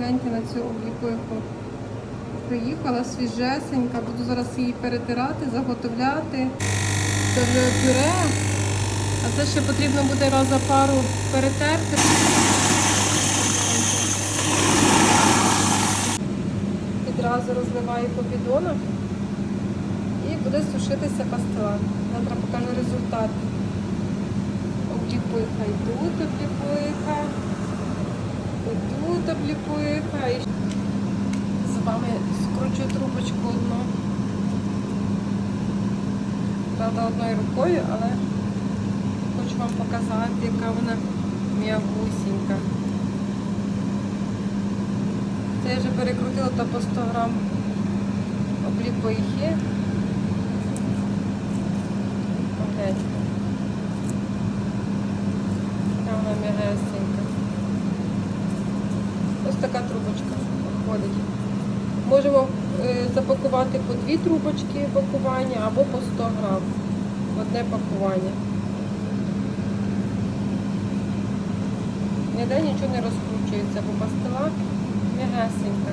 гляньте на цю обліпиху. Приїхала свіжесенька, буду зараз її перетирати, заготовляти. Це вже пюре. А це ще потрібно буде раз за пару перетерти. Відразу розливаю по бідонах і буде сушитися пастила. Завтра покажу результат. Обліпиха і тут обліпиха. Обліпиха. І з вами скручу трубочку одну. Правда, одною рукою, але хочу вам показати, яка вона м'ягусінька. Це я вже перекрутила та по 100 грам обліпихи. Гляньте. Яка вона м'ягесенька. Ось така трубочка виходить. Можемо е, запакувати по дві трубочки пакування або по 100 грам. Одне пакування. Ніде нічого не розкручується, бо пастила м'ягесенька.